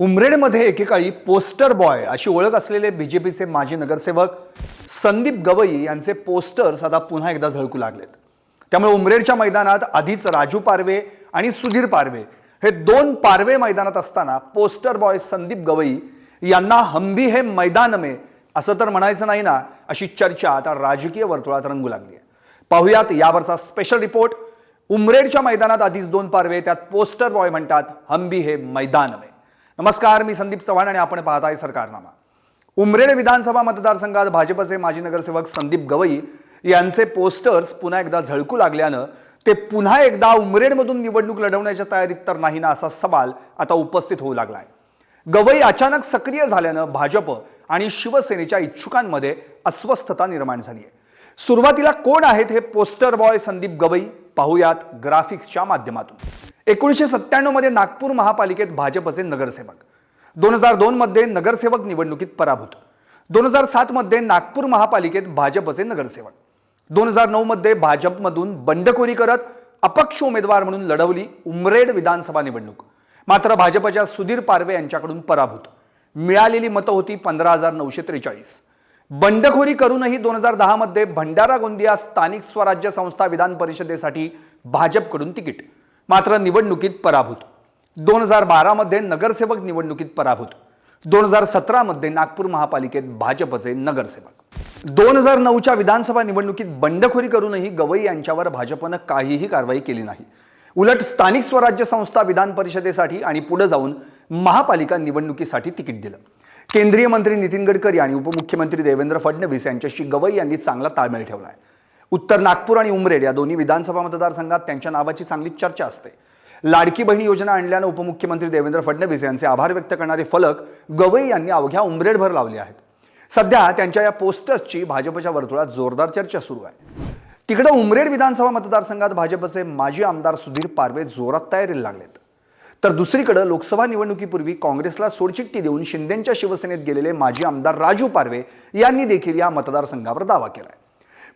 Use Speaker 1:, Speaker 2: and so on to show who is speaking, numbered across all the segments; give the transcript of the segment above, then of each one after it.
Speaker 1: उमरेडमध्ये एकेकाळी poster boy अशी ओळख असलेले बीजेपीचे माजी नगरसेवक संदीप गवई यांचे पोस्टर्स आता पुन्हा एकदा झळकू लागलेत. त्यामुळे उमरेडच्या मैदानात आधीच राजू पारवे आणि सुधीर पारवे हे दोन पारवे मैदानात असताना पोस्टर बॉय संदीप गवई यांना हंबी हे मैदान मे असं तर म्हणायचं नाही ना अशी चर्चा आता राजकीय वर्तुळात रंगू लागली आहे. पाहुयात यावरचा स्पेशल रिपोर्ट उमरेडच्या मैदानात आधीच दोन पारवे त्यात पोस्टर बॉय म्हणतात हंबी हे मैदान मे. नमस्कार मी संदीप चव्हाण आणि आपण पाहताय सरकारनामा. उमरेड विधानसभा मतदारसंघात भाजपचे माजी नगरसेवक संदीप गवई यांचे पोस्टर्स पुन्हा एकदा झळकू लागल्यानं ते पुन्हा एकदा उमरेडमधून निवडणूक लढवण्याच्या तयारीत तर नाही ना असा सवाल आता उपस्थित होऊ लागलाय. गवई अचानक सक्रिय झाल्यानं भाजप आणि शिवसेनेच्या इच्छुकांमध्ये अस्वस्थता निर्माण झाली आहे. सुरुवातीला कोण आहेत हे पोस्टर बॉय संदीप गवई? पाहुयात ग्राफिक्सच्या माध्यमातून. एकोणीसशे सत्त्याण्णवमध्ये नागपूर महापालिकेत भाजपचे नगरसेवक. दोन हजार दोनमध्ये नगरसेवक निवडणुकीत पराभूत. दोन हजार सातमध्ये नागपूर महापालिकेत भाजपचे नगरसेवक. दोन हजार नऊमध्ये भाजपमधून बंडखोरी करत अपक्ष उमेदवार म्हणून लढवली उमरेड विधानसभा निवडणूक. मात्र भाजपच्या सुधीर पारवे यांच्याकडून पराभूत. मिळालेली मतं होती पंधरा हजार नऊशे त्रेचाळीस. बंडखोरी करूनही दोन हजार दहामध्ये भंडारा गोंदिया स्थानिक स्वराज्य संस्था विधान परिषदेसाठी भाजपकडून तिकीट. मात्र निवडणुकीत पराभूत. दोन हजार बारामध्ये नगरसेवक निवडणुकीत पराभूत. दोन हजार सतरामध्ये नागपूर महापालिकेत भाजपचे नगरसेवक. दोन हजार नऊच्या विधानसभा निवडणुकीत बंडखोरी करूनही गवई यांच्यावर भाजपनं काहीही कारवाई केली नाही. उलट स्थानिक स्वराज्य संस्था विधान परिषदेसाठी आणि पुढे जाऊन महापालिका निवडणुकीसाठी तिकीट दिलं. केंद्रीय मंत्री नितीन गडकरी आणि उपमुख्यमंत्री देवेंद्र फडणवीस यांच्याशी गवई यांनी चांगला ताळमेळ ठेवला आहे उत्तर नागपूर आणि उमरेड या दोन्ही विधानसभा मतदारसंघात त्यांच्या नावाची चांगली चर्चा असते. लाडकी बहिणी योजना आणल्यानं उपमुख्यमंत्री देवेंद्र फडणवीस यांचे आभार व्यक्त करणारे फलक गवई यांनी अवघ्या उमरेडभर लावले आहेत. सध्या त्यांच्या या पोस्टर्सची भाजपच्या वर्तुळात जोरदार चर्चा सुरू आहे. तिकडे उमरेड विधानसभा मतदारसंघात भाजपचे माजी आमदार सुधीर पारवे जोरात तयारीला लागलेत. तर दुसरीकडे लोकसभा निवडणुकीपूर्वी काँग्रेसला सोडचिठ्ठी देऊन शिंदेच्या शिवसेनेत गेलेले माजी आमदार राजू पारवे यांनी देखील या मतदारसंघावर दावा केला आहे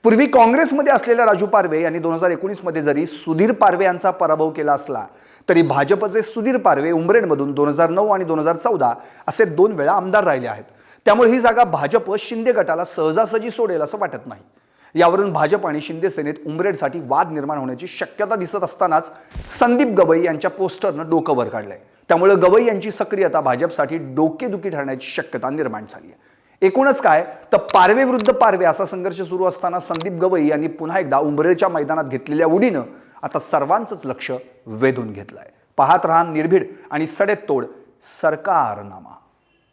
Speaker 1: पूर्वी काँग्रेसमध्ये असलेल्या राजू पारवे यांनी दोन हजार एकोणीसमध्ये जरी सुधीर पारवे यांचा पराभव केला असला तरी भाजपचे सुधीर पारवे उमरेडमधून दोन हजार नऊ आणि दोन हजार चौदा असे दोन वेळा आमदार राहिले आहेत. त्यामुळे ही जागा भाजप शिंदे गटाला सहजासहजी सोडेल असं वाटत नाही. यावरून भाजप आणि शिंदे सेनेत उमरेडसाठी वाद निर्माण होण्याची शक्यता दिसत असतानाच संदीप गवई यांच्या पोस्टरनं डोकं वर काढलंय. त्यामुळे गवई यांची सक्रियता भाजपसाठी डोकेदुखी ठरण्याची शक्यता निर्माण झाली आहे. एकूणच काय? तर पारवे विरुद्ध पारवे असा संघर्ष सुरू असताना संदीप गवई यांनी पुन्हा एकदा उंबरेच्या मैदानात घेतलेल्या उडीनं आता सर्वांचंच लक्ष वेधून घेतलंय. पाहत रहा निर्भीड आणि सडेतोड सरकारनामा.